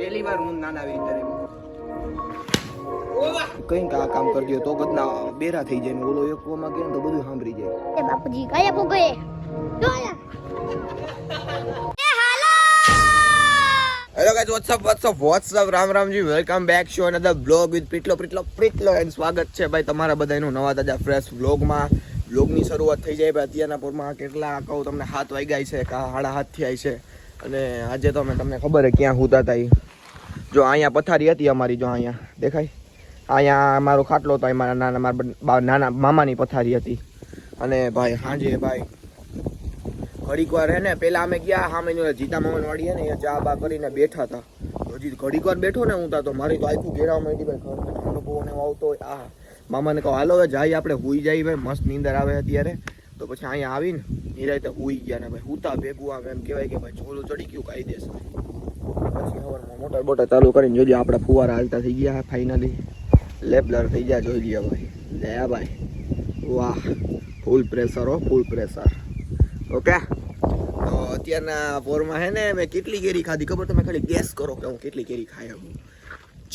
પહેલી વાર હું નાના આવી કઈ આ કામ કરી દો તો ગદના બેરા થઈ જાય ને ઓલો એક કોમાં કે તો બધું સાંભળી જાય. એ બાપુજી કયા પો ગયે. Hello! Guys what's up what's up what's up Ram Ramji welcome back show another blog with Pitlo Pitlo Pitlo and સ્વાગત છે ભાઈ તમારા બધાનું નવા તાજા ફ્રેશ બ્લોગમાં બ્લોગની શરૂઆત થઈ જાય ભાઈ અત્યારના પોરમાં કેટલા કહું તમને હાથ વાગ્યા છે કા હાડા હાથ થયા છે. અને આજે તો અમે તમને ખબર છે ક્યાં હુતા હતા એ જો અહીંયા પથારી હતી અમારી, જો અહીંયા. દેખાય? અહીંયા મારો ખાટલો હતો મારા નાના મારા નાના મામાની પથારી હતી. અને ભાઈ, હાંજે ભાઈ, ઘડીક વાર હે ને, પેલા અમે ગયા સામે જીતા મામા વાળી હે ને ચા બા કરીને બેઠા હતા હજી ઘડીક વાર બેઠો ને હું તા મારી તો આખું ઘેરાવા માંડી ભાઈ, ઘર પવન એવો આવતો હોય, આ મામાને કહો, હાલો જાય આપણે, હુઈ જાય ભાઈ, મસ્ત નીંદર આવે અત્યારે. તો પછી અહીંયા આવીને નિરાયતે ઉઈ ગયા ને ભાઈ હુતા ભેગું આવે એમ કહેવાય કે ભાઈ ચોલું ચડી ગયું દેશે પછી સવારમાં મોટર બોટર ચાલુ કરીને જોજો આપણા ફુવારા હાલતા થઈ ગયા ફાઇનલી લેબલર થઈ ગયા જોઈ લઈએ ભાઈ. લે ભાઈ. વાહ ફૂલ પ્રેશર હો ફૂલ પ્રેશર ઓકે? તો અત્યારના પોરમાં હે ને, મેં કેટલી કેરી ખાધી? ખબર તમે ખાલી ગેસ કરો કે હું કેટલી કેરી ખાઈ હું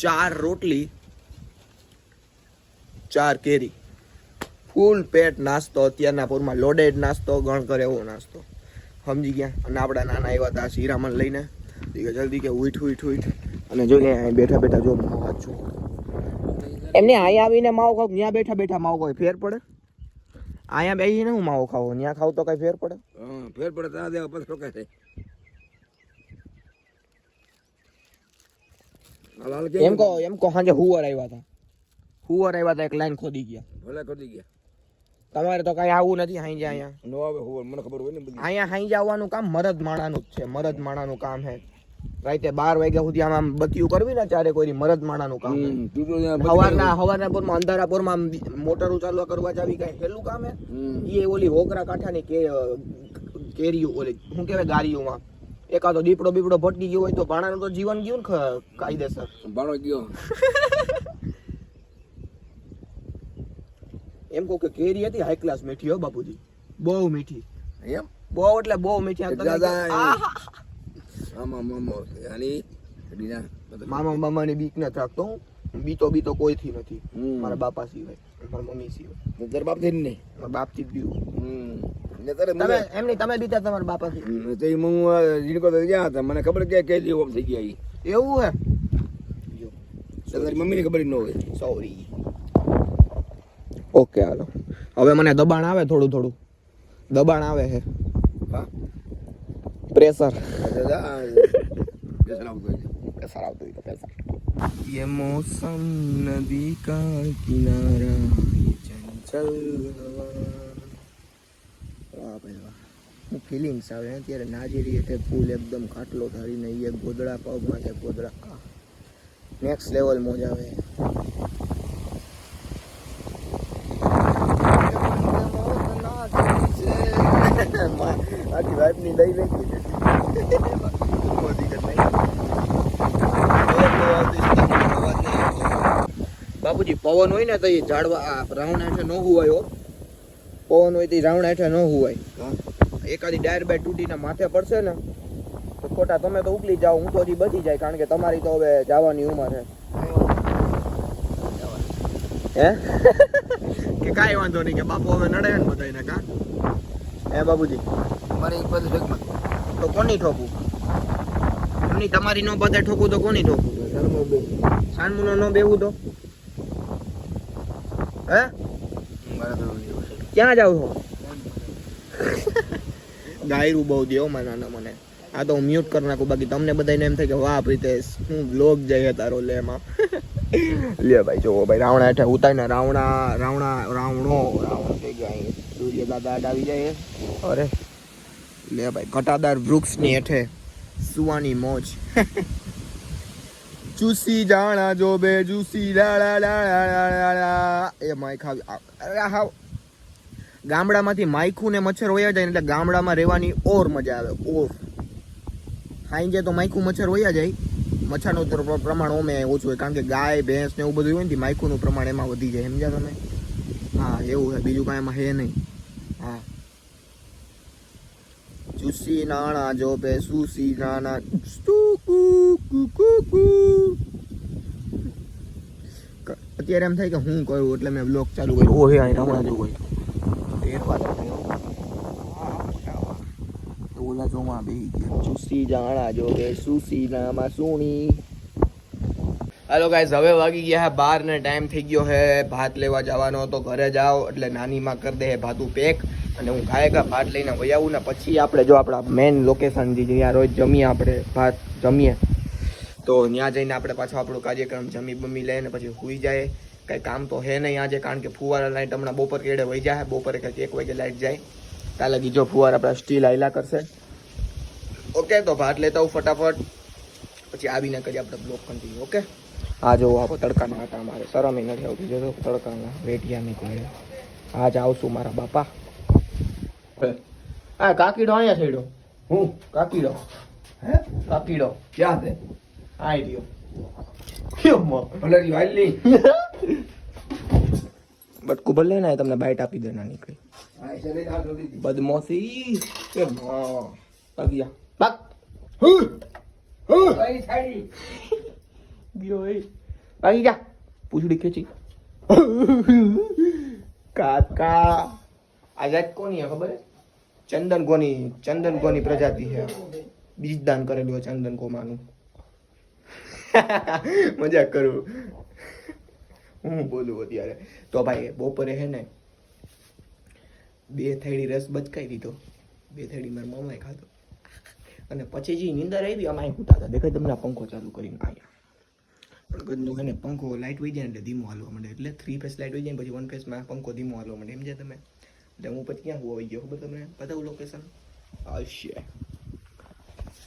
ચાર રોટલી, ચાર કેરી. ફૂલ પેટ નાસ્તો અત્યારના પૂરમાં લોડેડ નાસ્તો ગણ કરે એવો નાસ્તો. સમજી ગયા? અને આપણા નાના એવા હતા શીરામણ લઈને. કે જલ્દી કે ઉઠ ઉઠ ઉઠ. અને જો અહીં બેઠા બેઠા જો માવો વાંચું એમને અહીંયા આવીને માવો ખાવ ત્યાં બેઠા બેઠા માવો કોઈ ફેર પડે? અહીંયા બેસીને હું માવો ખાવો? ત્યાં ખાવ તો કઈ ફેર પડે? ફેર પડે ત્યાં દેવા પછી રોકાય છે હાલ હાલ કે એમ કહો એમ કહો સાંજે હુવર આવ્યા હતા. હુવર આવ્યા હતા એક લાઈન ખોદી ગયા. ભલે ખોદી ગયા. તમારે તો કઈ આવું નથી હાંજે અહીંયા. નો આવે હોવ મને ખબર હોય ને બધી. અહીંયા હાઈ જવાનું કામ મરદ માણાનું જ છે મરદ માણાનું કામ છે રાતે બાર વાગ્યા સુધી આમ આમ બત્તીયું કરવી ને ચારે કોઈ મરદ માણાનું કામ હવારના હવારના પોરમાં અંધારા પોરમાં આમ ઉચાલવા ચાલુ કરવા જાવી કઈ હેલું કામ હે? એ ઓલી હોકરા કાંઠાની કે કેરીઓ ઓલી શું કહેવાય ગારીઓમાં? એકાદો દીપડો બીપડો ભટકી ગયો હોય તો ભાણાનું તો જીવન ગયું ને કાયદેસર. ભાણો ગયો. એમ કહું કે કેરી હતી હાઈ ક્લાસ મીઠી હો બાપુજી. બહુ મીઠી. એમ? બહુ એટલે બહુ મીઠી મામો આની રીના બધા. મામા મામાની બીક નથી રાખતો હું. બીતો બીતો કોઈથી નથી. મારા બાપા સિવાય મારા મમ્મી સિવાય. ને તારા બાપથી નહીં? મારા બાપથી થી બીવું. ને તમે મને- એમની તમે બીતા તમારા તે હું જીણકો તો ગયા હતા. મને ખબર કે કે ઓફ થઈ ગયા એવું હે? તારી મમ્મીને ખબર ન હોય. સોરી ઓકે હાલો હવે મને દબાણ આવે થોડું થોડું દબાણ આવે છે હા પ્રેશર દાદા બેસન આવતું હોય છે. પ્રેશર આવતું હોય તો પ્રેશર ये मौसम नदी का किनारा ये चंचल हवा વાહ ભાઈ વાહ હું ફિલિંગ્સ આવે હે ત્યારે નાજેરી એટલે ફૂલ એકદમ ખાટલો ધારીને એ ગોદડા પગમાં છે ગોદડા આ નેક્સ્ટ લેવલ મોજ આવે આખી વાઈફની દઈ નાખી છે બાપુજી પવન હોય ને તો એ ઝાડવા રાવણ હેઠે ન હુવાય હો. પવન હોય તો રાવણ હેઠે ન હુવાય. એકાદી ડાયર બાય તૂટીને માથે પડશે ને તો ખોટા તમે તો ઉકલી જાઓ હું તો હજી બચી જાય કારણ કે તમારી તો હવે જવાની ઉંમર છે. હે? કે કાંઈ વાંધો નહીં કે બાપુ હવે નડે ને બધાને કા? હે બાબુજી? મારી બધું જગમાં તો કોની ઠોકું? એમની તમારી નો બધે ઠોકું તો કોની ઠોકું? સાનમુનો નો બેવું તો. હે? મારે ક્યાં જાવ છો? ગાયરું બહુ દેવો માં નાના મને. આ તો હું મ્યુટ કરી નાખું. બાકી તમને બધાને એમ થાય કે વાહ પ્રિતેશ હું બ્લોગ જઈએ તારો લે એમાં. લે ભાઈ જો ભાઈ રાવણા હેઠે ઉતારીને રાવણા રાવણા રાવણો રાવણ થઈ ગયા સૂર્ય દાદા આવી જાય અરે લે ભાઈ ઘટાદાર વૃક્ષની હેઠે સુવાની મોજ. ચૂસી જાણા જો બે જુસી લાળા લાળા લાળા એ માઈક આવી અરે હાવ. ગામડામાંથી માયખું ને મચ્છર વયા જાય એટલે ગામડામાં રહેવાની ઓર મજા આવે ઓર. સાંજે તો માયખું મચ્છર વયા જાય. મચ્છરનું પ્ર- પ્રમાણ ઓમે ઓછું હોય કારણ કે ગાય ભેંસ ને એવું બધું હોય ને માયખુંનું પ્રમાણ એમાં વધી જાય સમજ્યા તમે? હા એવું છે બીજું કાંઈ એમાં હે નહીં. હા. સુસી નાણા જોબે સુસી નાણા. અત્યારે એમ થાય કે હું કહ્યું એટલે મેં બ્લોક ચાલુ કર્યું. ઓહે આઈ હમણાં જો કોઈ ઓલા જોમાં બેહી ગયા. સુસી જાણા જોબે સુસી નામાં સુણી. હેલો ગાઈઝ હવે વાગી ગયા બાર ને ટાઈમ થઈ ગયો હે. ભાત લેવા જવાનો તો ઘરે જાઓ. એટલે નાનીમાં કરી દે ભાતું પેક. અને હું ખાય કા ભાત લઈને વહી આવું ને પછી આપણે જો આપણા મેન લોકેશન જે જ્યાં રોજ જમીએ આપણે, ભાત જમીએ, તો ત્યાં જઈને આપણે પાછો આપણો કાર્યક્રમ જમી બમી લઈને પછી સુઈ જાય. કંઈ કામ તો હે નહીં આજે, કારણ કે ફુવારા લાઇટ હમણાં બપોર કેડે વહી જાય બપોરે કંઈક એક વાગે લાઈટ જાય. કાલે લગી જો ફુવારા આપણા સ્ટીલ આયલા કરશે. ઓકે, તો ભાત લેતા હું ફટાફટ. પછી આવીને કરીએ આપણે બ્લોક કન્ટિન્યુ ઓકે? આ જો આપણે તડકાના હતા મારે શરમ નથી આવતી. જો તડકાના વેટિયા નીકળે આજ આવશું મારા બાપા. હા. કાકીડો અહીંયા છેડો હું? કાકીડો. હે? કાકીડો. ક્યાં છે? આઈ રહ્યો. કેમ? ભલે વાલી બટકું ભલે ને તમને બાઈટ આપી દે આ આ દી બદમોસી કેમ પગ્યા પગ ગયો એ. પગી જા. પૂછડી ખેંચી. કાકા. આ કોની ખબર હે? ચંદન કોની ચંદન કોની પ્રજાતિ છે. બીજ દાન કરેલું હોય ચંદન કોમાનું મજાક કરું. હું બોલું અત્યારે. તો ભાઈ, બપોરે હે ને, બે થેડી રસ બચકાઈ દીધો. બે થેડી મારા મામાએ ખાધો. અને પછી જે નીંદર આવી અહીં કૂતા હતા દેખાય તમને પંખો ચાલુ કરીને અહીંયા ગંદુ હે ને, પંખો લાઇટ વહી જાય એટલે ધીમો હાલવા માંડે. એટલે થ્રી ફેસ લાઇટ વહી જાય પછી વન ફેસમાં પંખો ધીમો હાલવા માંડે. એમ છે તમે? એટલે હું પછી ક્યાં હોઈ ગયો ખબર તમને બતાવું લોકેશન હશે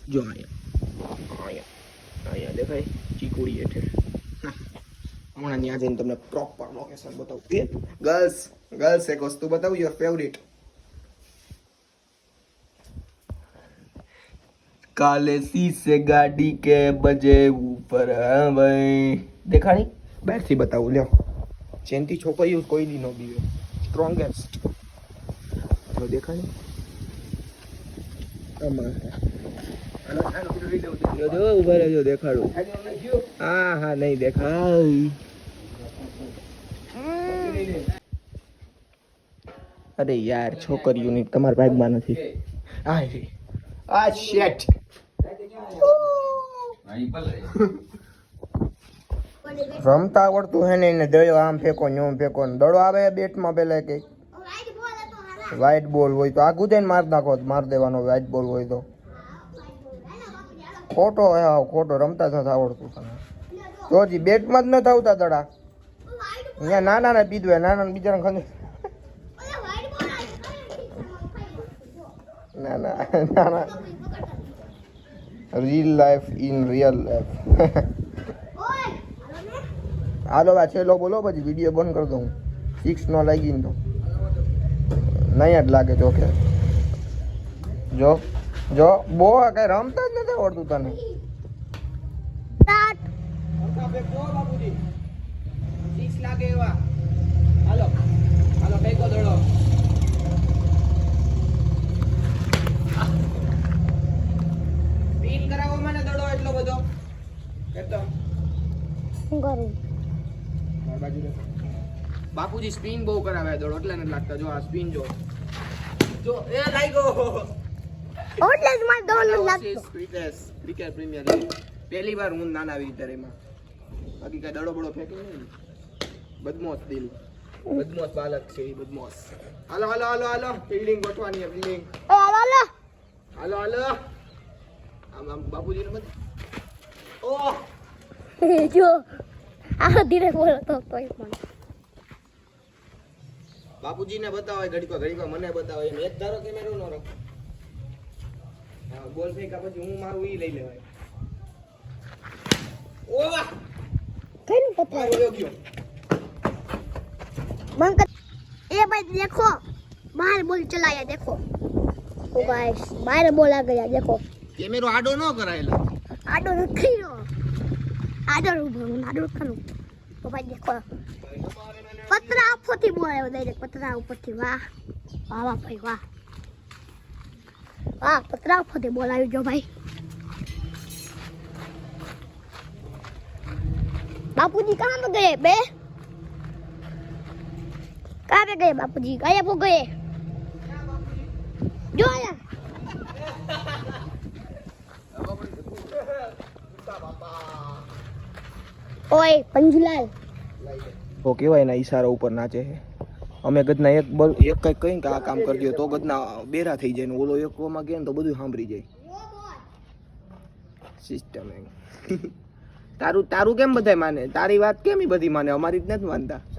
જો અહીંયા અહીંયા અહીંયા દેખાય ચીકુડી હેઠે હમણાં ત્યાં જઈને તમને પ્રોપર લોકેશન બતાવું એ ગર્લ્સ ગર્લ્સ એક વસ્તુ બતાવું યોર ફેવરિટ કાલે સીસે ગાડી કે બજે ઉપર હા ભાઈ દેખાણી બહારથી બતાવું લ્યો જેનથી છોકરીઓ કોઈ દી નો બીવે સ્ટ્રોંગેસ્ટ ઊભા રહેજો દેખાડું. હા હા નહીં દેખાય. અરે યાર છોકરીઓની તમારા ભાગમાં નથી. આ આ શેટ રમતા આવડતું હે ને એને દડો આમ ફેંકો ને ઓમ ફેંકો ને. દડો આવે બેટમાં પેલા કે વ્હાઈટ બોલ હોય તો. આગું જઈને માર નાખો તો માર દેવાનો વ્હાઈટ બોલ હોય તો. ખોટો આવ ખોટો. રમતા થતા આવડતું તને. જોજી, બેટમાં જ ન થતા દડા. અહીંયા નાના ને પીધું નાના બિચારા ખંડ ના ના ના ના. Reel life in real life હાલો, આ છેલ્લો બોલો, પછી વીડિયો બંધ કરી દઉં સિક્સ નો લાગી તો. નહીં જ લાગે જોકે જો જો બો કઈ રમતા જ નથી આવડતું તને. લાગે એવા હાલો હાલો ફેંકો દડો સ્પિન કરાવો મને દડો એટલો બધો કેટલો શું કરું મારી બાજુ દેખો. બાપુજી સ્પિન બહુ કરાવે દડો એટલે નથી લાગતા. જો આ સ્પિન જો. જો એ લાગ્યો ઓટલે જ મારે દોડ લાગતો. ક્રિકેટ ક્રિકેટ પ્રીમિયર લીગ પહેલી વાર હું નાના આવી ત્યારે એમાં. બાકી કઈ દડો બડો ફેંકી નહીં. બદમોસ દિલ. બદમોસ બાલક છે એ બદમોસ. હાલો હાલો હાલો હાલો. ફિલ્ડિંગ ગોઠવાની છે ફિલ્ડિંગ. એ હાલો હાલો. હાલો હાલો. આમ આમ બાપુજીને મત ઓહ! જો આ ધીરે બોલો તો તોય પણ. બાપુજીને બતાવો ઘડીકો ઘડીકો મને બતાવો એમ એક ધારો કેમેરો ન રાખો. બોલ ફેંકા પછી હું મારું ઈ લઈ લેવાય. ઓવા કઈ બતાવો યોગ્ય બંક એ ભાઈ દેખો બહાર બોલ ચલાયા દેખો. ઓ ગાઈસ બહાર બોલ આ ગયા દેખો. કેમેરો આડો નો કરાયેલા? આડો નથી આડો ઊભો આડો ખાનું ઓ ભાઈ દેખો. देखो पतरा ઉપરથી બોલાયો ડાયરેક્ટ પતરા ઉપરથી વાહ વાહ વાહ ભાઈ વાહ વાહ પતરા ઉપરથી બોલાયું જો ભાઈ बापूजी कहाँ पे गए बे कहाँ पे गए बापूजी गए वो गए जो आया ओए पंजूलाल તો કહેવાય એના ઈશારા ઉપર નાચે છે. અમે ગદના એક બોલ એક કંઈક કહીને કે આ કામ કરજો, તો ગદના બેરા થઈ જાય ને ઓલો એકમાં કહે ને તો બધું સાંભળી જાય. સિસ્ટમ એમ. તારું તારું કેમ બધાય માને? તારી વાત કેમ બધી માને? અમારી જ નથી માનતા.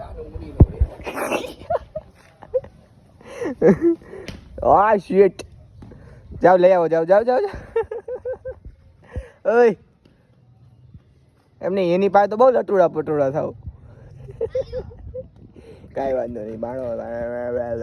આ શેટ જાવ લઈ આવો જાવ જાવ જાવ ઓય. એમને એની પાસે તો બહુ લટુડા પટુડા થાવ કાંઈ વાંધો નહીં બાણો